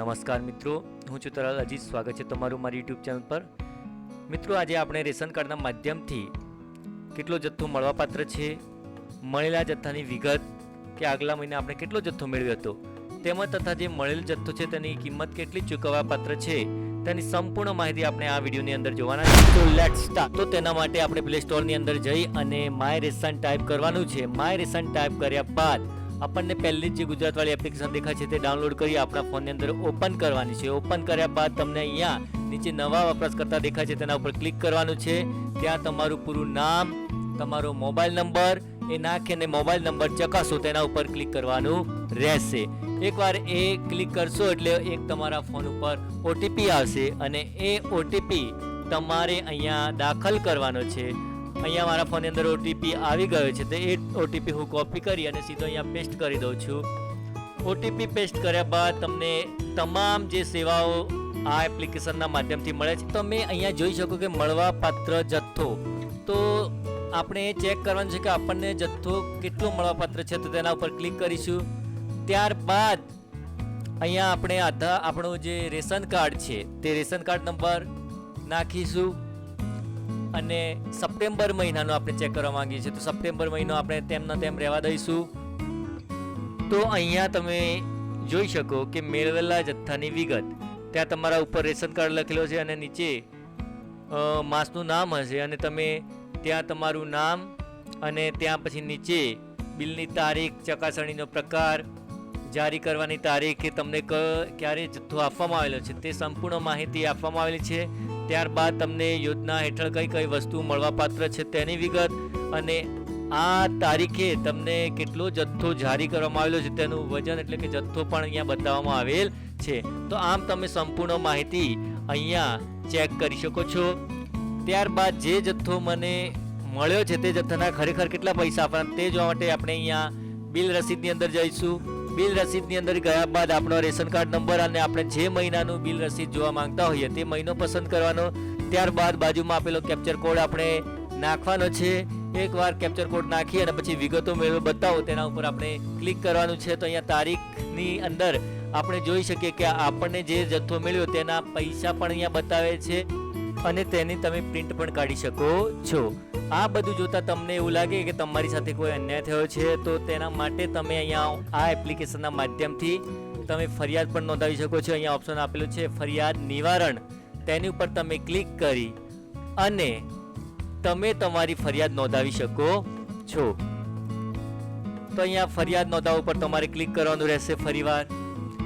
નમસ્કાર મિત્રો, હું છું તરલ અજીત. સ્વાગત છે તમારું મારી યુટ્યુબ ચેનલ પર. મિત્રો, આજે આપણે રેશન કાર્ડના માધ્યમથી કેટલો જથ્થો મળવાપાત્ર છે, મળેલા જથ્થાની વિગત કે આગલા મહિને આપણે કેટલો જથ્થો મેળવ્યો હતો, તેમજ તથા જે મળેલ જથ્થો છે તેની કિંમત કેટલી ચૂકવવા પાત્ર છે, તેની સંપૂર્ણ માહિતી આપણે આ વિડીયોની અંદર જોવાના તો લેટ સ્ટાર્ટ તો તેના માટે આપણે પ્લે સ્ટોરની અંદર જઈ અને માય રેશન ટાઈપ કરવાનું છે. માય રેશન ટાઈપ કર્યા બાદ આપણને પહેલી જ જે ગુજરાતવાળી એપ્લિકેશન દેખાય છે તે ડાઉનલોડ કરી આપણા ફોનની અંદર ઓપન કરવાની છે. ઓપન કર્યા બાદ તમને અહીંયા નીચે નવા વપરાશકર્તા દેખાય છે તેના ઉપર ક્લિક કરવાનું છે. ત્યાં તમારું પૂરું નામ, તમારો મોબાઈલ નંબર એ નાખીને મોબાઈલ નંબર ચકાસો તેના ઉપર ક્લિક કરવાનું રહેશે. એકવાર એ ક્લિક કરશો એટલે એક તમારા ફોન ઉપર ઓટીપી આવશે અને એ ઓટીપી તમારે અહીંયા દાખલ કરવાનો છે. અહીંયા મારા ફોનની અંદર ઓટીપી આવી ગયો છે તો એ ઓટીપી હું કોપી કરી અને સીધો અહીંયા પેસ્ટ કરી દઉં છું. ઓટીપી પેસ્ટ કર્યા બાદ તમને તમામ જે સેવાઓ આ એપ્લિકેશનના માધ્યમથી મળે છે. તમે અહીંયા જોઈ શકો કે મળવા પાત્ર જથ્થો. તો આપણે એ ચેક કરવાનું છે કે આપણને જથ્થો કેટલો મળવાપાત્ર છે તો તેના ઉપર ક્લિક કરીશું. ત્યારબાદ અહીંયા આપણે આધા આપણું જે રેશન કાર્ડ છે તે રેશન કાર્ડ નંબર નાખીશું. અને સપ્ટેમ્બર મહિનાનો આપણે ચેક કરવા માંગીએ છીએ. તો સપ્ટેમ્બર મહિનો આપણે તેમના તેમ રહેવા દઈશું. તો અહીંયા તમે જોઈ શકો કે મેળવેલા જથ્થાની વિગત. ત્યાં તમારા ઉપર રેશન કાર્ડ લખેલો છે અને નીચે માસનું નામ હશે અને તમે ત્યાં તમારું નામ અને ત્યાં પછી નીચે બિલની તારીખ, ચકાસણીનો પ્રકાર જારી કરવાની તારીખ કે તમને ક્યારે જથ્થો આપવામાં આવેલો છે તે સંપૂર્ણ માહિતી આપવામાં આવેલી છે. ત્યારબાદ તમને યોજના હેઠળ કઈ કઈ વસ્તુ મળવાપાત્ર છે તેની વિગત અને આ તારીખે તમને કેટલો જથ્થો જારી કરવામાં આવેલો છે તેનું વજન એટલે કે જથ્થો પણ અહીંયા બતાવવામાં આવેલ છે. તો આમ તમે સંપૂર્ણ માહિતી અહીંયા ચેક કરી શકો છો. ત્યારબાદ જે જથ્થો મને મળ્યો છે તે જથ્થાના ખરેખર કેટલા પૈસા આપવાના તે જોવા માટે આપણે અહીંયા બિલ રસીદની અંદર જઈશું. બિલ રસીદની અંદર ગયા બાદ આપણો રેશન કાર્ડ નંબર અને આપણે જે મહિનાનું બિલ રસીદ જોવા માંગતા હોઈએ તે મહિનો પસંદ કરવાનો. ત્યારબાદ બાજુમાં આપેલો કેપ્ચર કોડ આપણે નાખવાનો છે. એકવાર કેપ્ચર કોડ નાખી અને પછી વિગતો મેળવો બતાવો, તેના ઉપર આપણે ક્લિક કરવાનું છે. તો અહીંયા તારીખની અંદર આપણે જોઈ શકીએ કે આપણને જે જથ્થો મળ્યો તેના પૈસા પણ અહીંયા બતાવે છે અને તેની તમે પ્રિન્ટ પણ કાઢી શકો છો. આ બધું જોતા તમને એવું લાગે કે તમારી સાથે કોઈ અન્યાય થયો છે, તો તેના માટે તમે અહીંયા આ એપ્લિકેશનના માધ્યમથી તમે ફરિયાદ પણ નોંધાવી શકો છો. અહીંયા ઓપ્શન આપેલું છે, ફરિયાદ નિવારણ. તેની ઉપર તમે ક્લિક કરી અને તમે તમારી ફરિયાદ નોંધાવી શકો છો. તો અહીંયા ફરિયાદ નોંધાવવા ઉપર તમારે ક્લિક કરવાનું રહેશે ફરીવાર.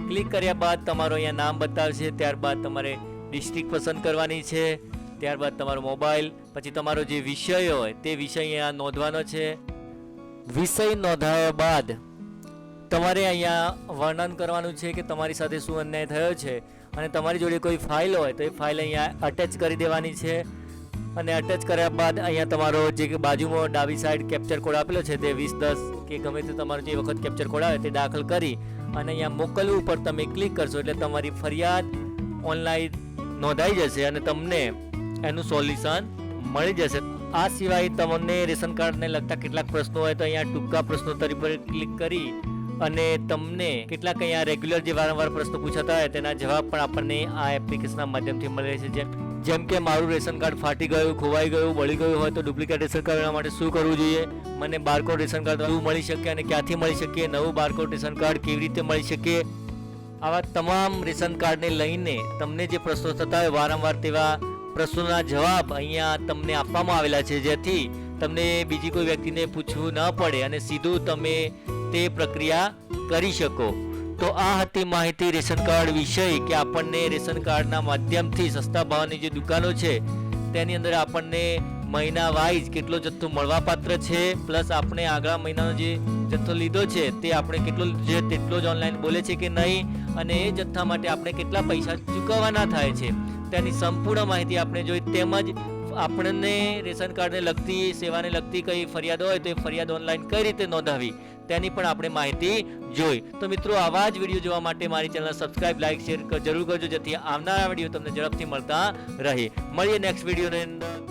ક્લિક કર્યા બાદ તમારો અહીંયા નામ બતાવશે, ત્યારબાદ તમારે ડિસ્ટ્રિક્ટ પસંદ કરવાની છે. ત્યારબાદ તમારો મોબાઈલ, પછી તમારો જે વિષય હોય, તે વિષય અહીંયા નોંધવાનો છે. વિષય નોંધાવ્યા બાદ તમારે અહીંયા વર્ણન કરવાનું છે કે તમારી સાથે શું અન્યાય થયો છે અને તમારી જોડે કોઈ ફાઇલ હોય તો એ ફાઇલ અહીંયા અટેચ કરી દેવાની છે. અને અટેચ કર્યા બાદ અહીંયા તમારો જે બાજુમાં ડાબી સાઈડ કેપ્ચર કોડ આપેલો છે તે વીસ દસ કે ગમે તે તમારો જે વખત કેપ્ચર કોડ આવે તે દાખલ કરી અને અહીંયા મોકલવું ઉપર તમે ક્લિક કરશો એટલે તમારી ફરિયાદ ઓનલાઈન નોંધાઈ જશે અને તમને એનું સોલ્યુશન મળી જશે. આ સિવાય તમને રેશન કાર્ડને લગતા કેટલાક પ્રશ્નો હોય તો અહીંયા ટૂંકા પ્રશ્નોત્તરી પર ક્લિક કરી અને તમને કેટલાક અહીંયા રેગ્યુલર જે વારંવાર પ્રશ્નો પૂછાતા હોય તેના જવાબ પણ આપણને આ એપ્લિકેશનના માધ્યમથી મળે છે. જેમ જેમ કે મારું રેશન કાર્ડ ફાટી ગયું, ખોવાઈ ગયું, બળી ગયું હોય તો ડુપ્લિકેટ રેશન કાર્ડ માટે શું કરવું જોઈએ? મને બારકોડ રેશન કાર્ડ શું મળી શકે અને ક્યાંથી મળી શકે? નવું બારકોડ રેશન કાર્ડ કેવી રીતે મળી શકે? આવા તમામ રેશન કાર્ડને લઈને તમને જે પ્રશ્નો થતા હોય વારંવાર તેવા પ્રશ્નોના જવાબ અહીંયા તમને આપવામાં આવેલા છે. જેથી તમને બીજી કોઈ વ્યક્તિને પૂછવું ન પડે અને સીધું તમે તે પ્રક્રિયા કરી શકો. તો આ હતી માહિતી રેશન કાર્ડ વિષય કે આપણને રેશન કાર્ડના માધ્યમથી સસ્તા ભાવની જે દુકાનો છે, તેની અંદર આપણને મહિના વાઇઝ કેટલો જથ્થો મળવાપાત્ર છે, પ્લસ આપણે આગલા મહિનાનો જે જથ્થો લીધો છે, તે આપણે કેટલો છે તેટલો જ ઓનલાઈન બોલે છે કે નહીં, અને એ જથ્થા માટે આપણે કેટલા પૈસા ચૂકવવાના થાય છે. તેની સંપૂર્ણ માહિતી આપણે જોઈ. તેમજ આપણને રેશન કાર્ડને લગતી, સેવાને લગતી કઈ ફરિયાદ હોય તો એ ફરિયાદ ઓનલાઈન કઈ રીતે નોંધાવી, તેની પણ આપણે માહિતી જોઈ. તો મિત્રો, આવા જ વીડિયો જોવા માટે મારી ચેનલ સબસ્ક્રાઇબ લાઇક શેર જરૂર કરજો, જેથી આવનારા વીડિયો તમને ઝડપથી મળતા રહે. મળીએ નેક્સ્ટ વિડીયોની અંદર.